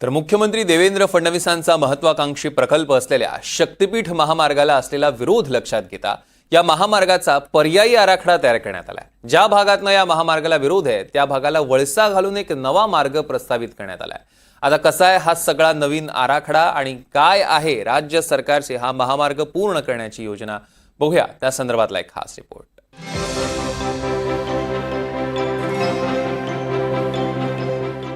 तर मुख्यमंत्री देवेंद्र फडणवीसांचा महत्वाकांक्षी प्रकल्प असलेल्या शक्तीपीठ महामार्गाला असलेला विरोध लक्षात घेता या महामार्गाचा पर्यायी आराखडा तयार करण्यात आला ज्या भागातनं या महामार्गाला विरोध आहे त्या भागाला वळसा घालून एक नवा मार्ग प्रस्तावित करण्यात आलाय. आता कसा आहे हा सगळा नवीन आराखडा आणि काय आहे राज्य सरकारचे हा महामार्ग पूर्ण करण्याची योजना? बघूया त्या संदर्भातला एक खास रिपोर्ट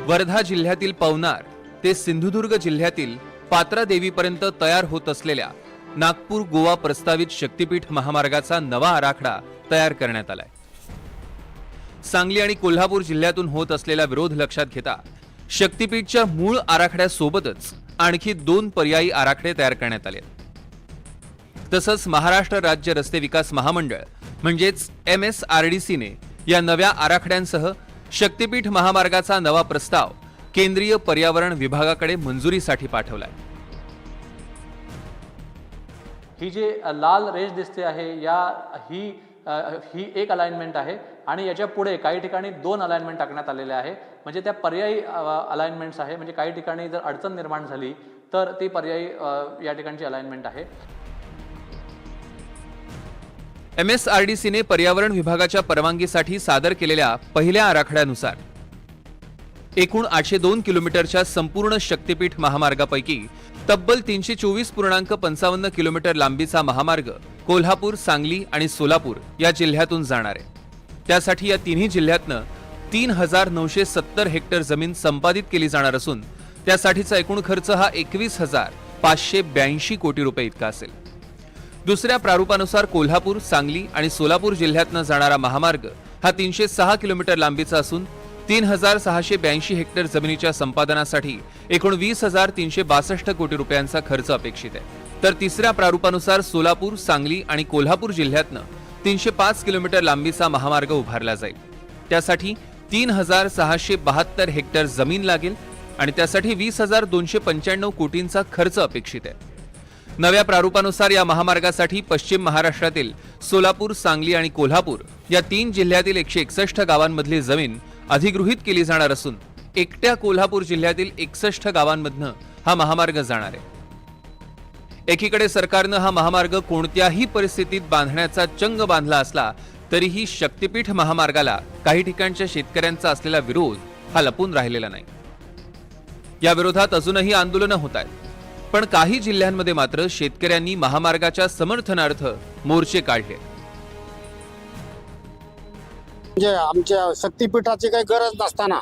वर्धा जिल्ह्यातील पवनार ते सिंधुदुर्ग जिल्ह्यातील पात्रा देवीपर्यंत तयार होत असलेल्या नागपूर गोवा प्रस्तावित शक्तीपीठ महामार्गाचा नवा आराखडा तयार करण्यात आलाय. सांगली आणि कोल्हापूर जिल्ह्यातून होत असलेला विरोध लक्षात घेता शक्तीपीठच्या मूळ आराखड्यासोबतच आणखी दोन पर्यायी आराखडे तयार करण्यात आले तसंच महाराष्ट्र राज्य रस्ते विकास महामंडळ म्हणजेच एम एस आर डी सीने या नव्या आराखड्यांसह शक्तीपीठ महामार्गाचा नवा प्रस्ताव केंद्रीय पर्यावरण विभागाकडे मंजुरीसाठी पाठवलाय. ही जे लाल रेष दिसते आहे या ही ही एक अलाइनमेंट आहे आणि याच्यापुढे काही ठिकाणी दोन अलाइनमेंट टाकण्यात आलेले आहे. म्हणजे त्या पर्यायी अलाइनमेंट्स आहे. म्हणजे काही ठिकाणी जर अडचण निर्माण झाली तर ती पर्यायी या ठिकाणची अलाइनमेंट आहे. एम एस आर डी सीने पर्यावरण विभागाच्या परवानगीसाठी सादर केलेल्या पहिल्या आराखड्यानुसार एकूण आठशे दोन किलोमीटरच्या संपूर्ण शक्तीपीठ महामार्गापैकी तब्बल तीनशे चोवीस पूर्णांक पंचावन्न किलोमीटर लांबीचा महामार्ग कोल्हापूर सांगली आणि सोलापूर या जिल्ह्यातून जाणार आहे. त्यासाठी या तिन्ही जिल्ह्यातनं तीन हजार नऊशे सत्तर हेक्टर जमीन संपादित केली जाणार असून त्यासाठीचा एकूण खर्च हा एकवीस हजार पाचशे ब्याऐंशी कोटी रुपये इतका असेल. दुसऱ्या प्रारूपानुसार कोल्हापूर सांगली आणि सोलापूर जिल्ह्यातनं जाणारा महामार्ग हा तीनशे सहा किलोमीटर लांबीचा असून तीन हजार सहाशे ब्याऐंशी हेक्टर जमिनीच्या संपादनासाठी एकूण वीस हजार तीनशे बासष्ट कोटी रुपयांचा खर्च अपेक्षित आहे. तर तिसऱ्या प्रारूपानुसार सोलापूर सांगली आणि कोल्हापूर जिल्ह्यातनं तीनशे पाच किलोमीटर लांबीचा महामार्ग उभारला जाईल. त्यासाठी तीन हजार सहाशे बहात्तर हेक्टर जमीन लागेल आणि त्यासाठी वीस हजार दोनशे पंच्याण्णव कोटींचा खर्च अपेक्षित आहे. नव्या प्रारूपानुसार या महामार्गासाठी पश्चिम महाराष्ट्रातील सोलापूर सांगली आणि कोल्हापूर या तीन जिल्ह्यातील एकशे एकसष्ट गावांमधली जमीन अधिगृहीत केली जाणार असून एकट्या कोल्हापूर जिल्ह्यातील एकसष्ट गावांमधनं हा महामार्ग जाणार आहे. एकीकडे सरकारनं हा महामार्ग कोणत्याही परिस्थितीत बांधण्याचा चंग बांधला असला तरीही शक्तीपीठ महामार्गाला काही ठिकाणच्या शेतकऱ्यांचा असलेला विरोध हा लपून राहिलेला नाही. या विरोधात अजूनही आंदोलनं होत आहेत. पण काही जिल्ह्यांमध्ये मात्र शेतकऱ्यांनी महामार्गाच्या समर्थनार्थ मोर्चे काढले. म्हणजे आमच्या शक्तीपीठाची काही गरज नसताना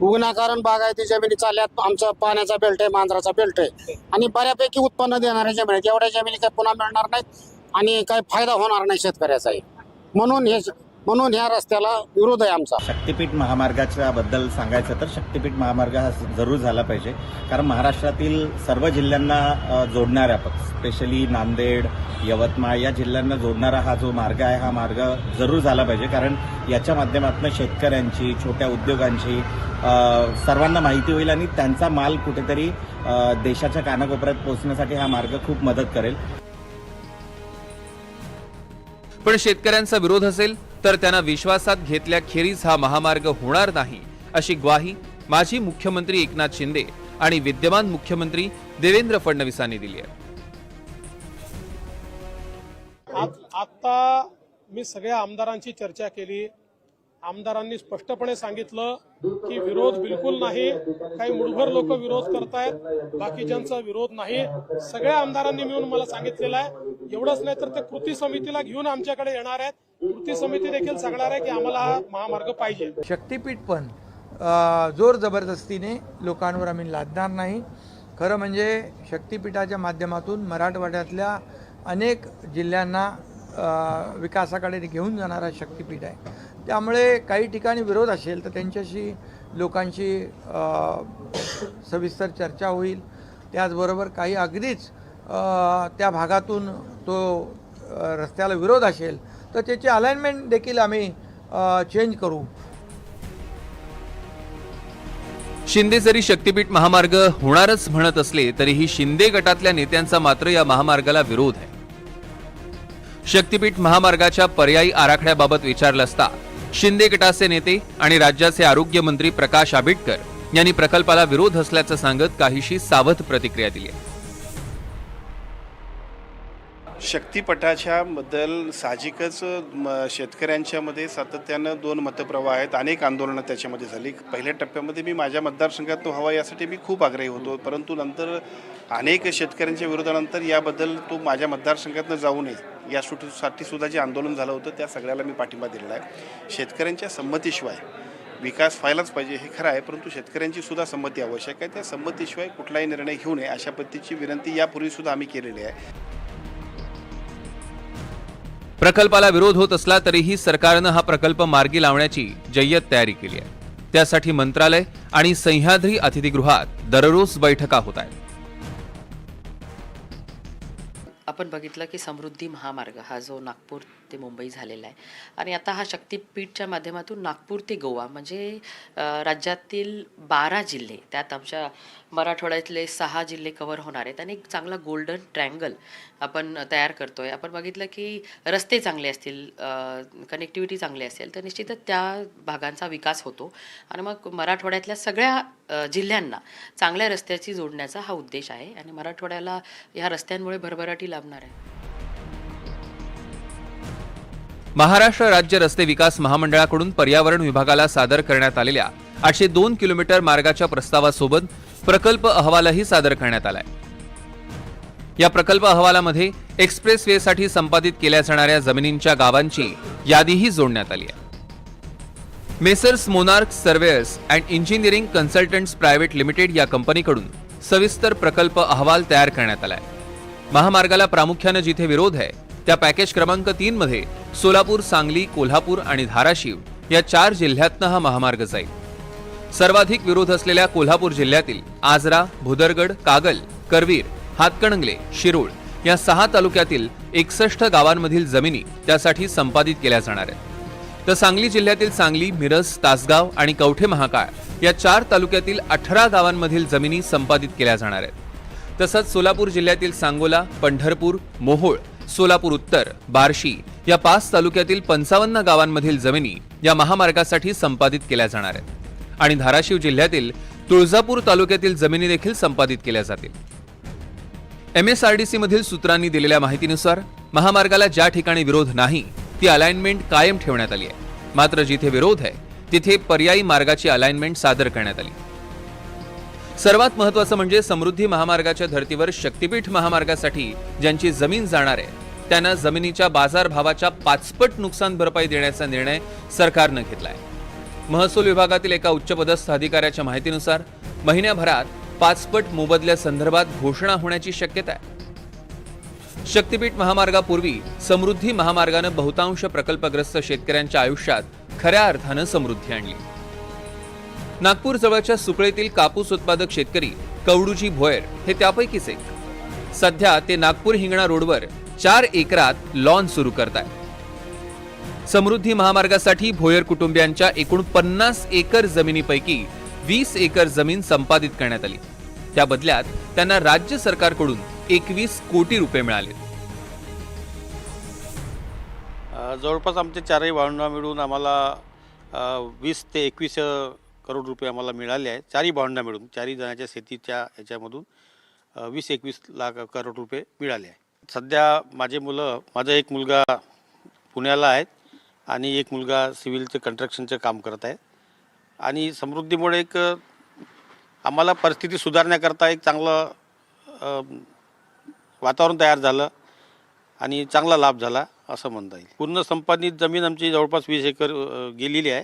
उगनाकारण बागायती जमिनी चालल्यात आमचा पाण्याचा बेल्ट आहे मांजराचा बेल्ट आहे आणि बऱ्यापैकी उत्पन्न देणाऱ्या जमिनी आहेत. एवढ्या जमिनी काही पुन्हा मिळणार नाहीत आणि काही फायदा होणार नाही शेतकऱ्याचाही म्हणून हे म्हणून ह्या रस्त्याला विरोध आहे आमचा. शक्तीपीठ महामार्गाच्या बद्दल सांगायचं तर शक्तीपीठ महामार्ग हा जरूर झाला पाहिजे. कारण महाराष्ट्रातील सर्व जिल्ह्यांना जोडणाऱ्या स्पेशली नांदेड यवतमाळ या जिल्ह्यांना जोडणारा हा जो मार्ग आहे हा मार्ग जरूर झाला पाहिजे. कारण याच्या माध्यमातून शेतकऱ्यांची छोट्या उद्योगांची सर्वांना माहिती होईल आणि त्यांचा माल कुठेतरी देशाच्या कानाकोपऱ्यात पोहोचण्यासाठी हा मार्ग खूप मदत करेल. पण शेतकऱ्यांचा विरोध असेल तर त्यांना विश्वासात घेतल्याखेरीज हा महामार्ग होणार नाही अशी ग्वाही माजी मुख्यमंत्री एकनाथ शिंदे आणि विद्यमान मुख्यमंत्री देवेंद्र फडणवीसांनी दिली आहे. आता मी सगळ्या आमदारांची चर्चा केली. आमदारांनी स्पष्टपणे सांगितलं की विरोध बिलकुल नाही. काही मुठभर लोक विरोध करतायत बाकीच्यांचा विरोध नाही. सगळ्या आमदारांनी मिळून मला सांगितलेलं आहे. एवढंच नाही तर ते कृती समितीला घेऊन आमच्याकडे येणार आहेत. कृती समिती देखील सांगणार आहे की आम्हाला हा महामार्ग पाहिजे. शक्तीपीठ पण जोर जबरदस्तीने लोकांवर आम्ही लादणार नाही. खरं म्हणजे शक्तीपीठाच्या माध्यमातून मराठवाड्यातल्या अनेक जिल्ह्यांना विकासाकडे घेऊन जाणारा शक्तीपीठ आहे. त्यामुळे काही ठिकाणी विरोध असेल तर त्यांच्याशी लोकांशी सविस्तर चर्चा होईल. त्याचबरोबर काही अगदीच त्या भागातून तो रस्त्याला विरोध असेल तर त्याची अलाइनमेंट देखील आम्ही चेंज करू. शिंदे जरी शक्तीपीठ महामार्ग होणारच म्हणत असले तरीही शिंदे गटातल्या नेत्यांचा मात्र या महामार्गाला विरोध आहे. शक्तीपीठ महामार्गाच्या पर्यायी आराखड्याबाबत विचारलं असता शिंदे गटाचे नेते आणि राज्याचे आरोग्यमंत्री प्रकाश आंबेडकर यांनी प्रकल्पाला विरोध असल्याचं सांगत काहीशी सावध प्रतिक्रिया दिली. आहे शक्तिपटाच्या बद्दल साहजिकच म, शेतकऱ्यांच्यामध्ये सातत्यानं दोन मतप्रवाह आहेत. अनेक आंदोलनं त्याच्यामध्ये झाली. पहिल्या टप्प्यामध्ये मी माझ्या मतदारसंघात तो हवा यासाठी मी खूप आग्रही होतो. परंतु नंतर अनेक शेतकऱ्यांच्या विरोधानंतर याबद्दल तो माझ्या मतदारसंघातनं जाऊ नये. या साठी सुद्धा जे आंदोलन झालं होतं त्या सगळ्याला मी पाठिंबा दिलेला आहे. शेतकऱ्यांच्या संमतीशिवाय विकास व्हायलाच पाहिजे हे खरं आहे परंतु शेतकऱ्यांची सुद्धा संमती आवश्यक आहे. त्या संमतीशिवाय कुठलाही निर्णय घेऊ नये अशा पद्धतीची विनंती यापूर्वी सुद्धा आम्ही केलेली आहे. प्रकल्पाला विरोध होत असला तरीही सरकारनं हा प्रकल्प मार्गी लावण्याची जय्यत तयारी केली आहे. त्यासाठी मंत्रालय आणि सह्याद्री अतिथीगृहात दररोज बैठका होत आहेत. आपण बघितलं की समृद्धी महामार्ग हा जो नागपूर ते मुंबई झालेला आहे. आणि आता हा शक्तीपीठच्या माध्यमातून नागपूर ते गोवा म्हणजे राज्यातील बारा जिल्हे त्यात आमच्या मराठवाड्यातले सहा जिल्हे कव्हर होणार आहेत. आणि एक चांगला गोल्डन ट्रँगल आपण तयार करतो आहे आपण बघितलं की रस्ते चांगले असतील कनेक्टिव्हिटी चांगली असेल तर निश्चितच त्या भागांचा विकास होतो. आणि मग मराठवाड्यातल्या सगळ्या जिल्ह्यांना चांगल्या रस्त्याची जोडण्याचा हा उद्देश आहे. आणि मराठवाड्याला ह्या रस्त्यांमुळे भरभराटी लाभणार आहे. महाराष्ट्र राज्य रस्ते विकास महामंडळाकडून पर्यावरण विभागाला सादर करण्यात आलेल्या आठशे दोन किलोमीटर मार्गाच्या प्रस्तावासोबत प्रकल्प अहवालही सादर करण्यात आलाय. या प्रकल्प अहवालामध्ये एक्सप्रेस वेसाठी संपादित केल्या जाणाऱ्या जमिनींच्या गावांची यादीही जोडण्यात आली आहे. Messrs Monarch surveyors and engineering consultants private limited या कंपनीकडून सविस्तर प्रकल्प अहवाल तयार करण्यात आलाय महामार्गाला प्रामुख्यानं जिथे विरोध आहे त्या पॅकेज क्रमांक तीन मध्ये सोलापूर सांगली कोल्हापूर आणि धाराशिव या चार जिल्ह्यातनं हा महामार्ग जाईल. सर्वाधिक विरोध असलेल्या कोल्हापूर जिल्ह्यातील आजरा भुदरगड कागल करवीर हातकणंगले शिरूळ या सहा तालुक्यातील एकसष्ट गावांमधील जमिनी त्यासाठी संपादित केल्या जाणार आहेत. तर सांगली जिल्ह्यातील सांगली मिरज तासगाव आणि कवठे महाकाळ या चार तालुक्यातील अठरा गावांमधील जमिनी संपादित केल्या जाणार आहेत. तसंच सोलापूर जिल्ह्यातील सांगोला पंढरपूर मोहोळ सोलापूर उत्तर बार्शी या पाच तालुक्यातील पंचावन्न गावांमधील जमिनी या महामार्गासाठी संपादित केल्या जाणार आहेत. आणि धाराशिव जिल्ह्यातील तुळजापूर तालुक्यातील जमिनी देखील संपादित केल्या जातील. M S R D C मधील सूत्रांनी दिलेल्या माहितीनुसार महामार्गाला ज्या ठिकाणी विरोध नाही ती अलाइनमेंट कायम ठेवण्यात आली आहे. मात्र जिथे विरोध आहे तिथे पर्यायी मार्गाची अलाइनमेंट सादर करण्यात आली. सर्वात महत्वाचं म्हणजे समृद्धी महामार्गाच्या धर्तीवर शक्तीपीठ महामार्गासाठी ज्यांची जमीन जाणार आहे त्यांना जमिनीच्या बाजारभावाच्या पाचपट नुकसान भरपाई देण्याचा निर्णय सरकारनं घेतला आहे महसूल विभागातील एका उच्चपदस्थ अधिकाऱ्याच्या माहितीनुसार महिन्याभरात पाचपट मोबदल्यासंदर्भात घोषणा होण्याची शक्यता आहे. शक्तीपीठ महामार्गापूर्वी समृद्धी महामार्गानं बहुतांश प्रकल्पग्रस्त शेतकऱ्यांच्या आयुष्यात खऱ्या अर्थानं समृद्धी आणली. नागपूर जवळच्या सुकळेतील कापूस उत्पादक शेतकरी कवडूजी भोयर हे त्यापैकीच एक. सध्या ते नागपूर हिंगणा रोडवर चार एकरात लॉन सुरू करत आहेत समृद्धी महामार्गासाठी भोयर कुटुंबियांच्या एकूण पन्नास एकर जमिनीपैकी वीस एकर जमीन संपादित करण्यात आली. त्या बदल्यात त्यांना राज्य सरकारकडून एकवीस कोटी रुपये मिळाले. जवळपास आमचे चारही भावंडा मिळून आम्हाला वीस ते एकवीस करोड रुपये आम्हाला मिळाले आहे चारही भावंडा मिळून चारही जणांच्या शेतीच्या याच्यामधून वीस एकवीस लाख करोड रुपये मिळाले आहे सध्या माझे मुलं माझा एक मुलगा पुण्याला आहेत आणि एक मुलगा सिव्हिलचं कन्स्ट्रक्शनचं काम करत आहे. आणि समृद्धीमुळे एक आम्हाला परिस्थिती सुधारण्याकरता एक चांगलं वातावरण तयार झालं आणि चांगला लाभ झाला असं म्हणता येईल. पूर्ण संपादित जमीन आमची जवळपास वीस एकर गेलेली आहे.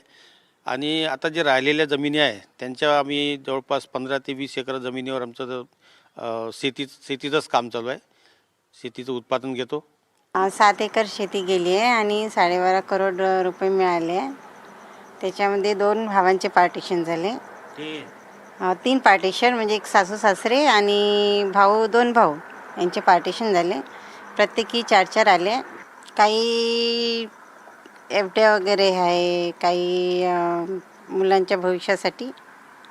आणि आता जे राहिलेल्या जमिनी आहे त्यांच्या आम्ही जवळपास पंधरा ते वीस एकर जमिनीवर आमचं शेती शेतीचंच काम चालू आहे. शेतीचं उत्पादन घेतो. सात एकर शेती गेली आहे आणि साडेबारा करोड रुपये मिळाले आहे. त्याच्यामध्ये दोन भावांचे पार्टिशन झाले. अ, तीन पार्टिशन म्हणजे एक सासू सासरे आणि भाऊ दोन भाऊ यांचे पार्टिशन झाले. प्रत्येकी चार चार आले. काही एफ वगैरे आहे काही अ, मुलांच्या भविष्यासाठी.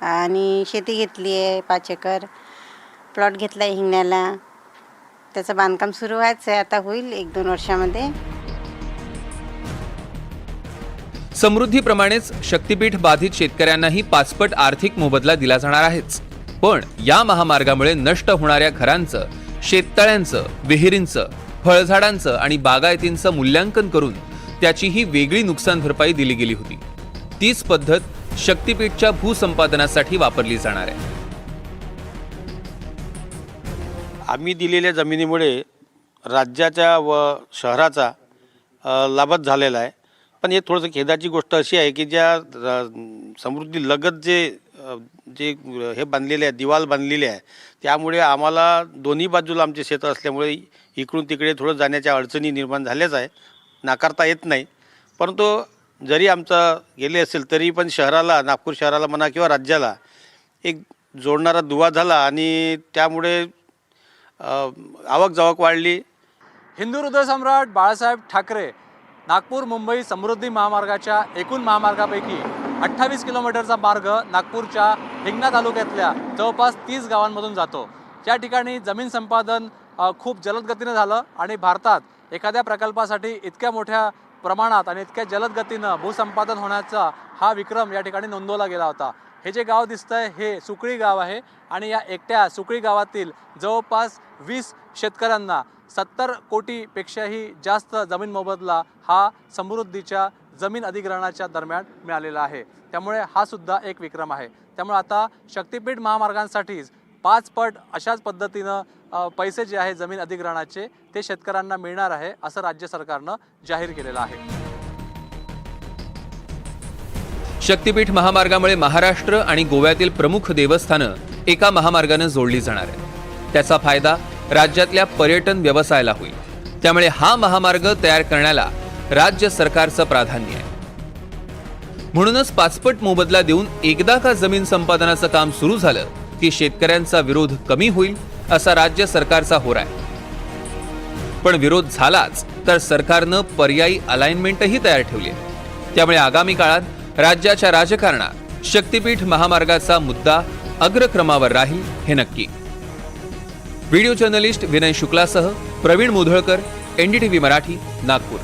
आणि शेती घेतली आहे पाच एकर. प्लॉट घेतला आहे हिंगण्याला. त्याचं बांधकाम सुरू व्हायचं आहे आता होईल एक दोन वर्षामध्ये. समृद्धीप्रमाणेच शक्तीपीठ बाधित शेतकऱ्यांनाही पाचपट आर्थिक मोबदला दिला जाणार आहेच. पण या महामार्गामुळे नष्ट होणाऱ्या घरांचं शेततळ्यांचं विहिरींचं फळझाडांचं आणि बागायतींचं मूल्यांकन करून त्याची ही वेगळी नुकसान भरपाई दिली गेली होती. तीच पद्धत शक्तीपीठच्या भूसंपादनासाठी वापरली जाणार आहे. आम्ही दिलेल्या जमिनीमुळे राज्याच्या व शहराचा लाभच झालेला आहे. पण हे थोडंसं खेदाची गोष्ट अशी आहे की ज्या समृद्धी लगत जे जे हे बांधलेले आहे दिवाल बांधलेली आहे त्यामुळे आम्हाला दोन्ही बाजूला आमचे शेतं असल्यामुळे इकडून तिकडे थोडं जाण्याच्या अडचणी निर्माण झाल्याच आहे. नाकारता येत नाही. परंतु जरी आमचं गेले असेल तरी पण शहराला नागपूर शहराला म्हणा किंवा राज्याला एक जोडणारा दुवा झाला आणि त्यामुळे आवक जावक वाढली. हिंदू हृदय सम्राट बाळासाहेब ठाकरे नागपूर मुंबई समृद्धी महामार्गाच्या एकूण महामार्गापैकी अठ्ठावीस किलोमीटरचा मार्ग नागपूरच्या हिंगणा तालुक्यातल्या जवळपास तीस गावांमधून जातो. या ठिकाणी जमीन संपादन खूप जलद गतीनं झालं आणि भारतात एखाद्या प्रकल्पासाठी इतक्या मोठ्या प्रमाणात आणि इतक्या जलद गतीनं भूसंपादन होण्याचा हा विक्रम या ठिकाणी नोंदवला गेला होता. हे जे गाव दिसतंय हे सुकळी गाव आहे आणि या एकट्या सुकळी गावातील जवळपास वीस शेतकऱ्यांना सत्तर कोटीपेक्षाही जास्त जमीन मोबदला हा समृद्धीच्या जमीन अधिग्रहणाच्या दरम्यान मिळालेला आहे. त्यामुळे हा सुद्धा एक विक्रम आहे. त्यामुळे आता शक्तीपीठ महामार्गांसाठीच पाच पट अशाच पद्धतीनं पैसे जे आहे जमीन अधिग्रहणाचे ते शेतकऱ्यांना मिळणार आहे असं राज्य सरकारनं जाहीर केलेलं आहे. शक्तीपीठ महामार्गामुळे महाराष्ट्र आणि गोव्यातील प्रमुख देवस्थानं एका महामार्गानं जोडली जाणार त्याचा फायदा राज्यातल्या पर्यटन व्यवसायाला होईल. त्यामुळे हा महामार्ग तयार करण्याला राज्य सरकारचं प्राधान्य आहे. म्हणूनच पाचपट मोबदला देऊन एकदा का जमीन संपादनाचं काम सुरू झालं की शेतकऱ्यांचा विरोध कमी होईल असा राज्य सरकारचा होरा आहे. पण विरोध झालाच तर सरकारनं पर्यायी अलाइनमेंटही तयार ठेवली आहे. त्यामुळे आगामी काळात राज्याच्या राजकारणात शक्तीपीठ महामार्गाचा मुद्दा अग्रक्रमावर राहील हे नक्की. व्हिडिओ जर्नलिस्ट विनय शुक्लासह प्रवीण मुधळकर एनडीटीव्ही मराठी नागपूर.